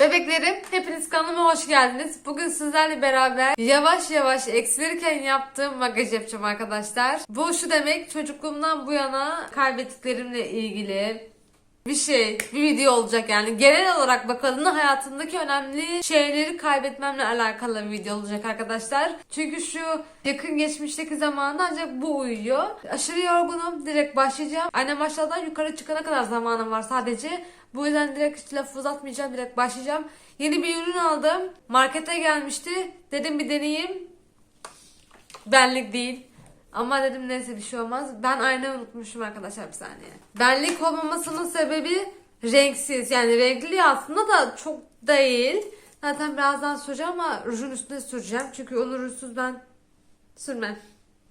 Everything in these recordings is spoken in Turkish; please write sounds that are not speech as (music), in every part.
Bebeklerim hepiniz kanalıma hoş geldiniz. Bugün sizlerle beraber yavaş yavaş eksilirken yaptığım makyaj yapacağım arkadaşlar. Bu şu demek çocukluğumdan bu yana kaybettiklerimle ilgili bir şey, bir video olacak yani. Genel olarak bakalım hayatımdaki önemli şeyleri kaybetmemle alakalı bir video olacak arkadaşlar. Çünkü şu yakın geçmişteki zamanında ancak bu uyuyor. Aşırı yorgunum. Direkt başlayacağım. Annem aşağıdan yukarı çıkana kadar zamanım var sadece. Bu yüzden direkt hiç laf uzatmayacağım. Direkt başlayacağım. Yeni bir ürün aldım. Markete gelmişti. Dedim bir deneyeyim. Benlik değil. Ama dedim neyse bir şey olmaz. Ben aynayı unutmuşum arkadaşlar bir saniye. Benlik olmamasının sebebi renksiz. Yani renkli aslında da çok değil. Zaten birazdan süreceğim ama rujun üstüne süreceğim. Çünkü onu rujsuz ben sürmem.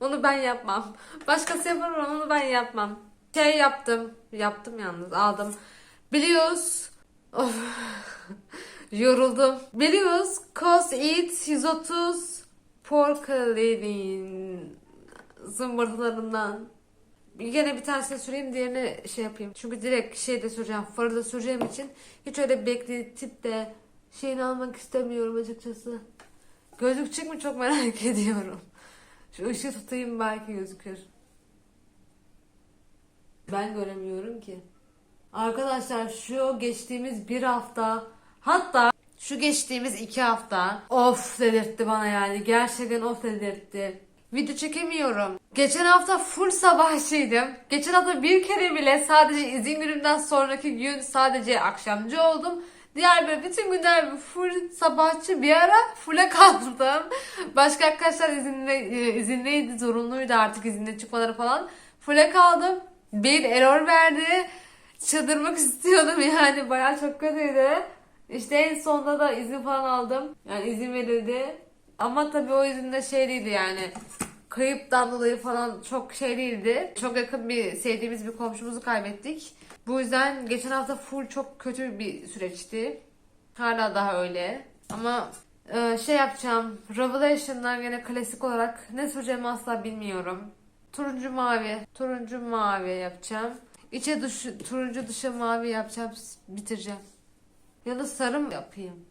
Onu ben yapmam. (laughs) Başkası yapar ama onu ben yapmam. Şey yaptım. Yaptım yalnız aldım. Biliyoruz. Of. (laughs) Yoruldum. Biliyoruz. Cos Eat 130 Porcelain zımbırtılarından. Gene bir tanesini süreyim diğerini şey yapayım. Çünkü direkt şeyde süreceğim. Farı süreceğim için hiç öyle bekletip de şeyini almak istemiyorum açıkçası. Gözükecek mi çok merak (laughs) ediyorum. Şu ışığı tutayım belki gözükür. Ben göremiyorum ki. Arkadaşlar şu geçtiğimiz bir hafta hatta şu geçtiğimiz iki hafta of dedirtti bana yani. Gerçekten of dedirtti. Video çekemiyorum. Geçen hafta full sabahçıydım. Geçen hafta bir kere bile sadece izin günümden sonraki gün sadece akşamcı oldum. Diğer böyle bütün günler full sabahçı bir ara full'e kaldım. (laughs) Başka arkadaşlar izinle, e, izinliydi, zorunluydu artık izinde çıkmaları falan. Full'e kaldım. Bir error verdi. Çıldırmak (laughs) istiyordum yani bayağı çok kötüydü. İşte en sonunda da izin falan aldım. Yani izin verildi. Ama tabii o izin de şey değildi yani. Kayıptan dolayı falan çok şey değildi. Çok yakın bir sevdiğimiz bir komşumuzu kaybettik. Bu yüzden geçen hafta full çok kötü bir süreçti. Hala daha öyle. Ama e, şey yapacağım. Revelation'dan gene klasik olarak ne süreceğimi asla bilmiyorum. Turuncu mavi. Turuncu mavi yapacağım. İçe dışı, turuncu dışı mavi yapacağım. Bitireceğim. Ya da sarı mı yapayım?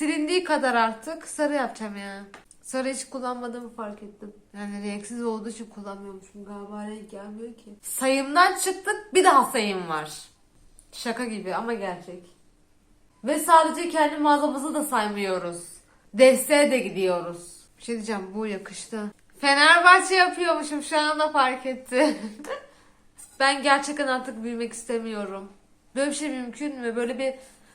Silindiği kadar artık sarı yapacağım ya. Sarı hiç kullanmadığımı fark ettim. Yani renksiz olduğu için kullanmıyormuşum galiba renk gelmiyor ki. Sayımdan çıktık bir daha sayım var. Şaka gibi ama gerçek. Ve sadece kendi mağazamızı da saymıyoruz. Desteğe de gidiyoruz. Bir şey diyeceğim bu yakıştı. Fenerbahçe yapıyormuşum şu anda fark etti. (laughs) ben gerçekten artık büyümek istemiyorum. Böyle bir şey mümkün mü? Böyle bir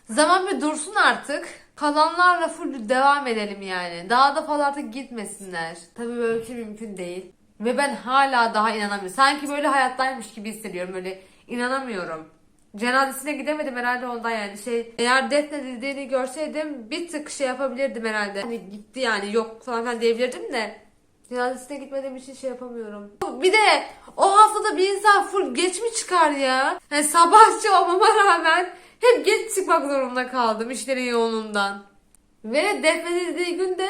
zaman bir dursun artık. Kalanlarla full devam edelim yani. Daha da fazla artık gitmesinler. Tabii böyle bir şey mümkün değil. Ve ben hala daha inanamıyorum. Sanki böyle hayattaymış gibi hissediyorum. Böyle inanamıyorum. Cenazesine gidemedim herhalde ondan yani şey eğer defnedildiğini görseydim bir tık şey yapabilirdim herhalde. Hani gitti yani yok falan filan diyebilirdim de cenazesine gitmediğim için şey yapamıyorum. Bir de o haftada bir insan full geç mi çıkar ya? Yani sabahçı olmama rağmen hep geç çıkmak zorunda kaldım işlerin yoğunluğundan. Ve defnedildiği günde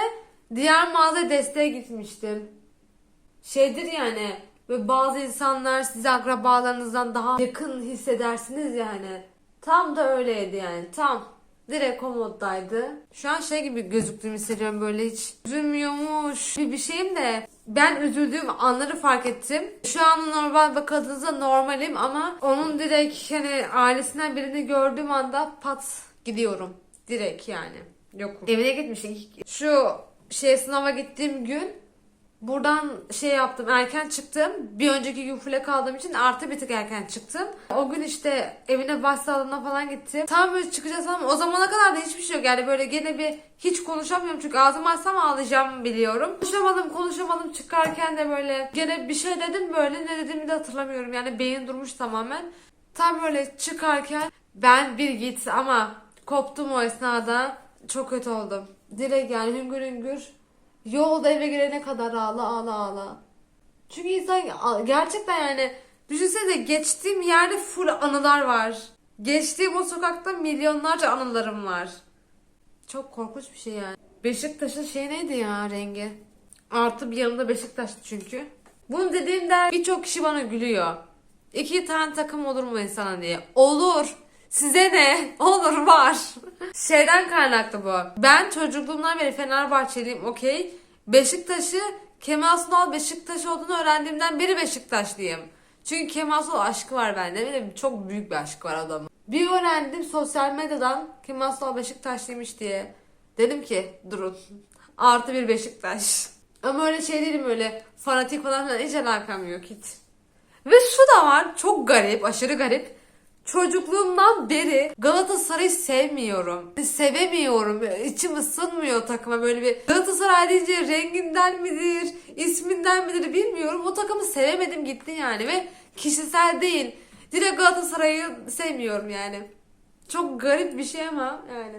diğer mağaza desteğe gitmiştim. Şeydir yani ve bazı insanlar size akrabalarınızdan daha yakın hissedersiniz yani. Tam da öyleydi yani tam. Direkt o moddaydı. Şu an şey gibi gözüktüğümü hissediyorum böyle hiç üzülmüyormuş bir bir şeyim de ben üzüldüğüm anları fark ettim. Şu an normal bakıldığınızda normalim ama onun direkt hani ailesinden birini gördüğüm anda pat gidiyorum. Direkt yani. Yok. Evine gitmiştik. Şu şey sınava gittiğim gün Buradan şey yaptım erken çıktım. Bir önceki gün full'e kaldığım için artı bir tık erken çıktım. O gün işte evine başsağlığına falan gittim. Tam böyle çıkacağız ama o zamana kadar da hiçbir şey yok. Yani böyle gene bir hiç konuşamıyorum çünkü ağzımı açsam ağlayacağımı biliyorum. Konuşamadım konuşamadım çıkarken de böyle gene bir şey dedim böyle ne dediğimi de hatırlamıyorum. Yani beyin durmuş tamamen. Tam böyle çıkarken ben bir git ama koptum o esnada. Çok kötü oldum. Direkt yani hüngür hüngür Yolda eve gelene kadar ağla ağla ağla. Çünkü insan gerçekten yani düşünsene geçtiğim yerde full anılar var. Geçtiğim o sokakta milyonlarca anılarım var. Çok korkunç bir şey yani. Beşiktaş'ın şey neydi ya rengi? Artı bir yanında Beşiktaş'tı çünkü. Bunu dediğimde birçok kişi bana gülüyor. İki tane takım olur mu insana diye. Olur. Size ne? Olur var. Şeyden kaynaklı bu. Ben çocukluğumdan beri Fenerbahçeliyim okey. Beşiktaş'ı Kemal Sunal Beşiktaş olduğunu öğrendiğimden beri Beşiktaşlıyım. Çünkü Kemal Sunal aşkı var bende. Benim çok büyük bir aşkı var adamın. Bir öğrendim sosyal medyadan Kemal Sunal Beşiktaşlıymış diye. Dedim ki durun. Artı bir Beşiktaş. Ama öyle şey değilim öyle fanatik falan hiç alakam yok hiç. Ve şu da var çok garip aşırı garip. Çocukluğumdan beri Galatasaray'ı sevmiyorum. Sevemiyorum. İçim ısınmıyor takıma böyle bir. Galatasaray deyince renginden midir, isminden midir bilmiyorum. O takımı sevemedim gitti yani ve kişisel değil. Direkt Galatasaray'ı sevmiyorum yani. Çok garip bir şey ama yani.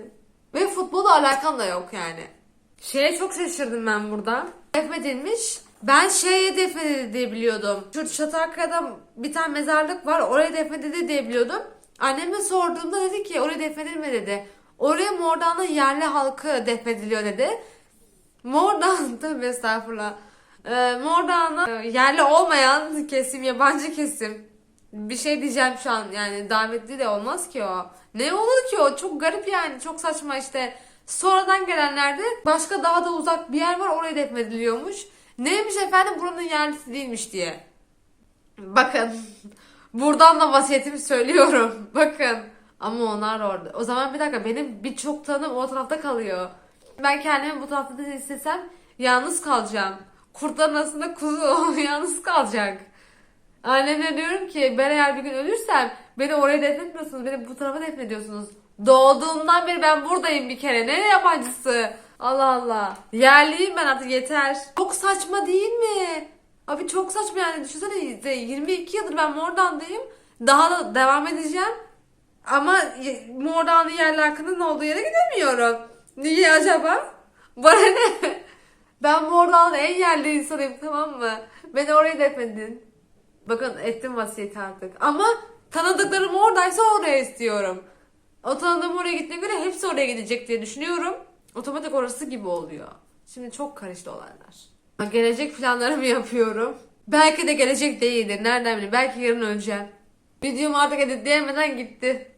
Ve futbola alakam da yok yani. Şeye çok şaşırdım ben burada. Defnedilmiş. Ben şeye defnedildi diye biliyordum. Şu Çatalkaya'da bir tane mezarlık var. Oraya defnedildi diye biliyordum. Anneme sorduğumda dedi ki oraya defnedilme dedi. Oraya Mordan'ın yerli halkı defnediliyor dedi. Mordan (laughs) tabii estağfurullah. Ee, Mordan'a e, yerli olmayan kesim, yabancı kesim. Bir şey diyeceğim şu an yani davetli de olmaz ki o. Ne olur ki o? Çok garip yani. Çok saçma işte. Sonradan gelenlerde başka daha da uzak bir yer var oraya defnediliyormuş. Neymiş efendim buranın yerlisi değilmiş diye. Bakın. (laughs) Buradan da vasiyetimi söylüyorum. (laughs) Bakın. Ama onlar orada. O zaman bir dakika benim birçok tanım o tarafta kalıyor. Ben kendimi bu tarafta da istesem yalnız kalacağım. Kurtların arasında kuzu (laughs) yalnız kalacak. Anneme diyorum ki ben eğer bir gün ölürsem beni oraya defnetmiyorsunuz. Beni bu tarafa defnediyorsunuz. Doğduğumdan beri ben buradayım bir kere. Ne yabancısı? Allah Allah. Yerliyim ben artık yeter. Çok saçma değil mi? Abi çok saçma yani. Düşünsene de 22 yıldır ben Mordan'dayım. Daha da devam edeceğim. Ama Mordan'ın yerli hakkının olduğu yere gidemiyorum. Niye acaba? Bana ne? Ben Mordan'ın en yerli insanıyım tamam mı? Beni oraya defnedin. Bakın ettim vasiyeti artık. Ama tanıdıklarım oradaysa oraya istiyorum. O tanıdığım oraya gittiğine göre hepsi oraya gidecek diye düşünüyorum. Otomatik orası gibi oluyor. Şimdi çok karıştı olaylar. Gelecek planlarımı yapıyorum. Belki de gelecek değildir. Nereden bileyim? Belki yarın öleceğim. Videomu artık editleyemeden gitti.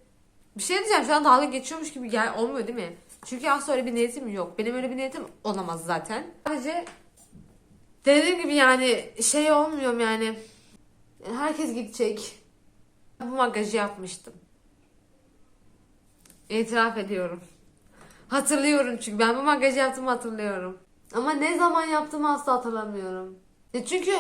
Bir şey diyeceğim. Şu an dalga geçiyormuş gibi gel olmuyor değil mi? Çünkü aslında öyle bir niyetim yok. Benim öyle bir niyetim olamaz zaten. Sadece dediğim gibi yani şey olmuyorum yani. Herkes gidecek. Bu magajı yapmıştım. İtiraf ediyorum. Hatırlıyorum çünkü ben bu magajı yaptığımı hatırlıyorum. Ama ne zaman yaptığımı asla hatırlamıyorum. E çünkü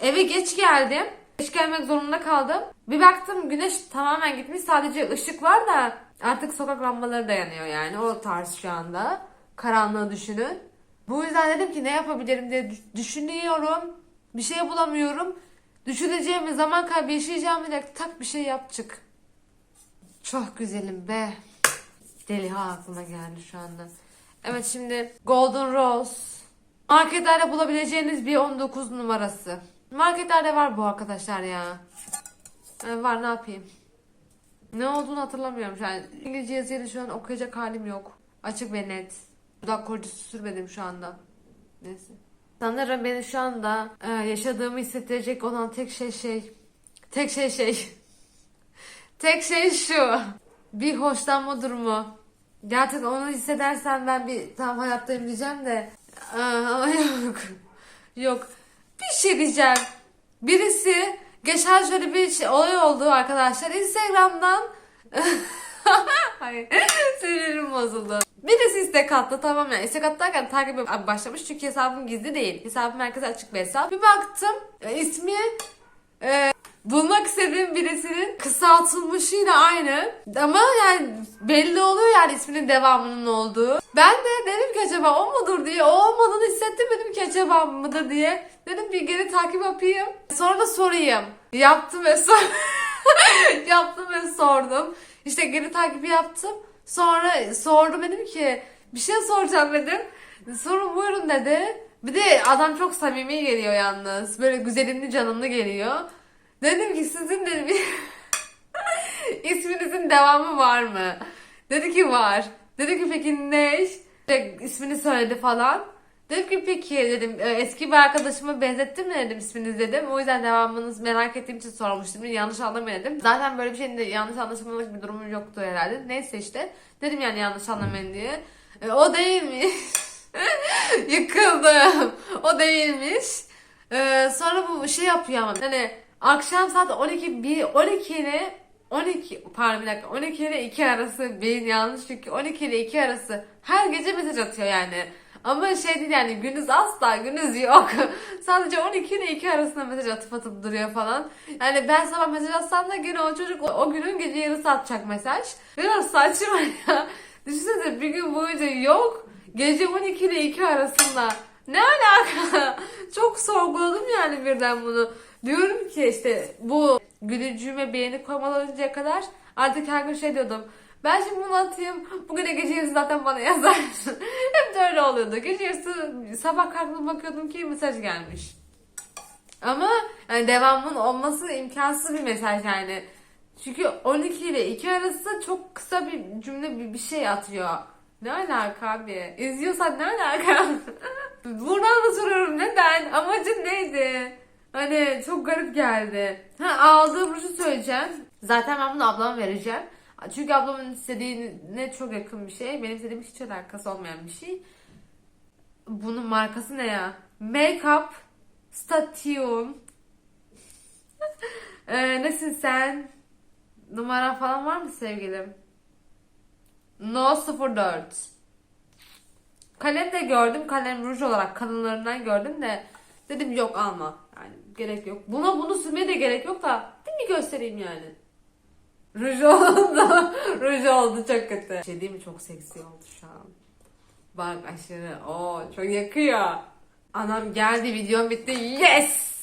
eve geç geldim. Geç gelmek zorunda kaldım. Bir baktım güneş tamamen gitmiş. Sadece ışık var da artık sokak lambaları da yanıyor yani. O tarz şu anda. Karanlığı düşünün. Bu yüzden dedim ki ne yapabilirim diye düş- düşünüyorum. Bir şey bulamıyorum. Düşüneceğim zaman kaybı yaşayacağım diye tak bir şey yap çık. Çok güzelim be. Deliha aklıma geldi şu anda. Evet şimdi Golden Rose. Marketlerde bulabileceğiniz bir 19 numarası. Marketlerde var bu arkadaşlar ya. Yani var ne yapayım. Ne olduğunu hatırlamıyorum şu an. İngilizce yazıyla şu an okuyacak halim yok. Açık ve net. Dudak koruyucusu sürmedim şu anda. Neyse. Sanırım beni şu anda e, yaşadığımı hissettirecek olan tek şey şey. Tek şey şey. (laughs) tek şey şu. Bir hoşlanma durumu. Gerçekten onu hissedersen ben bir tam hayattayım diyeceğim de. Aa, yok. Yok. Bir şey diyeceğim. Birisi geçen şöyle bir şey, olay oldu arkadaşlar. Instagram'dan (laughs) Hayır. Sinirim bozuldu. Birisi istek attı tamam yani istek attarken takip başlamış çünkü hesabım gizli değil. Hesabım herkese açık bir hesap. Bir baktım e, ismi e, bulmak istediğim birisinin kısaltılmışıyla aynı. Ama yani belli oluyor yani isminin devamının olduğu. Ben de dedim ki acaba o mudur diye. O olmadığını hissettim dedim ki acaba mıdır diye. Dedim bir geri takip yapayım. Sonra da sorayım. Yaptım ve sor (laughs) yaptım ve sordum. İşte geri takibi yaptım. Sonra sordum dedim ki bir şey soracağım dedim. Sorun buyurun dedi. Bir de adam çok samimi geliyor yalnız. Böyle güzelimli canımlı geliyor. Dedim ki sizin de bir (laughs) isminizin devamı var mı? Dedi ki var. Dedi ki peki ne? İşte ismini söyledi falan. Dedim ki peki dedim e, eski bir arkadaşıma benzettim mi dedim isminiz dedim. O yüzden devamınız merak ettiğim için sormuştum. Yanlış anlamayın dedim. Zaten böyle bir şeyin de yanlış anlaşılmalık bir durumum yoktu herhalde. Neyse işte. Dedim yani yanlış anlamayın diye. E, o değilmiş. (laughs) Yıkıldım. O değilmiş. E, sonra bu şey yapıyor ama. Hani akşam saat 12 bir 12 ile 12 pardon bir dakika 12 ile 2 arası beyin yanlış çünkü 12 ile 2 arası her gece mesaj atıyor yani. Ama şey değil yani günüz asla günüz yok. (laughs) Sadece 12 ile 2 arasında mesaj atıp atıp duruyor falan. Yani ben sabah mesaj atsam da gene o çocuk o, o günün gece yarısı atacak mesaj. Biraz saçma (laughs) ya. Düşünsene bir gün boyunca yok. Gece 12 ile 2 arasında. Ne alaka? (laughs) Çok sorguladım yani birden bunu. Diyorum ki işte bu gülücüğüme beğeni koymadan önceye kadar artık her gün şey diyordum. Ben şimdi bunu atayım. Bugüne gece yarısı zaten bana yazarsın. (laughs) Hep de öyle oluyordu. Gece yarısı sabah kalktım bakıyordum ki mesaj gelmiş. Ama yani devamının olması imkansız bir mesaj yani. Çünkü 12 ile 2 arası çok kısa bir cümle bir, bir şey atıyor. Ne alaka abi? İzliyorsan ne alaka? (laughs) Buradan da soruyorum neden? Amacın neydi? Hani çok garip geldi. Ha aldığım ruju söyleyeceğim. Zaten ben bunu ablama vereceğim. Çünkü ablamın istediğine çok yakın bir şey. Benim istediğim hiç alakası olmayan bir şey. Bunun markası ne ya? Makeup Station. (laughs) ee, nesin sen? Numaran falan var mı sevgilim? No 04. Kalem de gördüm. Kalem ruj olarak kalınlarından gördüm de dedim yok alma. Gerek yok. Buna bunu sürmeye de gerek yok da değil mi göstereyim yani. Ruj oldu. (laughs) Ruj oldu çok kötü. Şey değil mi çok seksi oldu şu an. Bak aşırı. Oo çok yakıyor. Anam geldi videom bitti. Yes!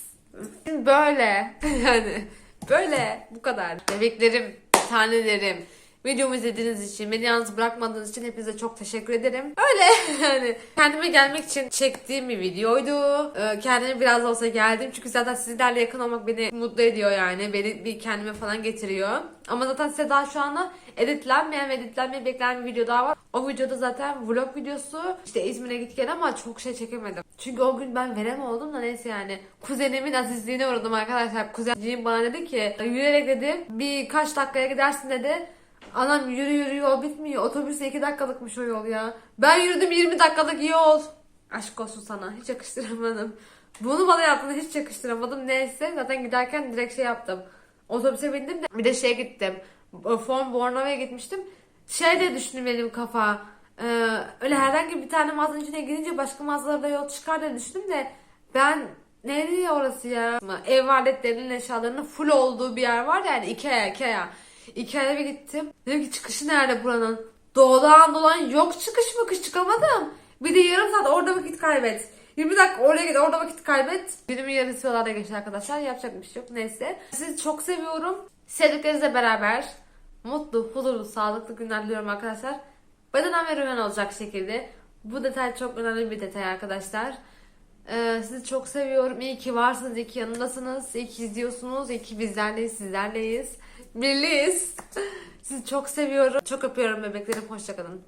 Böyle. (laughs) Yani böyle. Bu kadar. Bebeklerim, tanelerim. Videomu izlediğiniz için, beni yalnız bırakmadığınız için hepinize çok teşekkür ederim. Öyle (laughs) yani kendime gelmek için çektiğim bir videoydu. Ee, kendime biraz da olsa geldim. Çünkü zaten sizlerle yakın olmak beni mutlu ediyor yani. Beni bir kendime falan getiriyor. Ama zaten size daha şu anda editlenmeyen ve editlenmeyi bekleyen bir video daha var. O videoda zaten vlog videosu. İşte İzmir'e git ama çok şey çekemedim. Çünkü o gün ben verem oldum da neyse yani. Kuzenimin azizliğine uğradım arkadaşlar. Kuzenciğim bana dedi ki yürüyerek dedi birkaç dakikaya gidersin dedi. Anam yürü yürü yol bitmiyor. Otobüsle 2 dakikalıkmış o yol ya. Ben yürüdüm 20 dakikalık yol. Aşk olsun sana. Hiç yakıştıramadım. Bunu bana yaptığında hiç yakıştıramadım. Neyse zaten giderken direkt şey yaptım. Otobüse bindim de bir de şeye gittim. Form Bornova'ya gitmiştim. Şey de düşündüm benim kafa. Ee, öyle herhangi bir tane mağazanın içine girince başka mağazalarda yol çıkar diye düşündüm de ben Nerede ya orası ya? Ev aletlerinin eşyalarının full olduğu bir yer var yani Ikea Ikea. Ikea'ya bir gittim. Dedim ki çıkışı nerede buranın? Doğudan dolan yok çıkış mı kış çıkamadım. Bir de yarım saat orada vakit kaybet. 20 dakika oraya git orada vakit kaybet. Günümün yarısı yollarda geçti arkadaşlar. Yapacak bir şey yok. Neyse. Sizi çok seviyorum. Sevdiklerinizle beraber mutlu, huzurlu, sağlıklı günler diliyorum arkadaşlar. Bedenen ve olacak şekilde. Bu detay çok önemli bir detay arkadaşlar. Ee, sizi çok seviyorum. İyi ki varsınız, iyi ki yanındasınız, iyi ki izliyorsunuz, iyi ki bizlerleyiz, sizlerleyiz. Birliyiz. Sizi çok seviyorum. Çok öpüyorum bebeklerim. Hoşçakalın.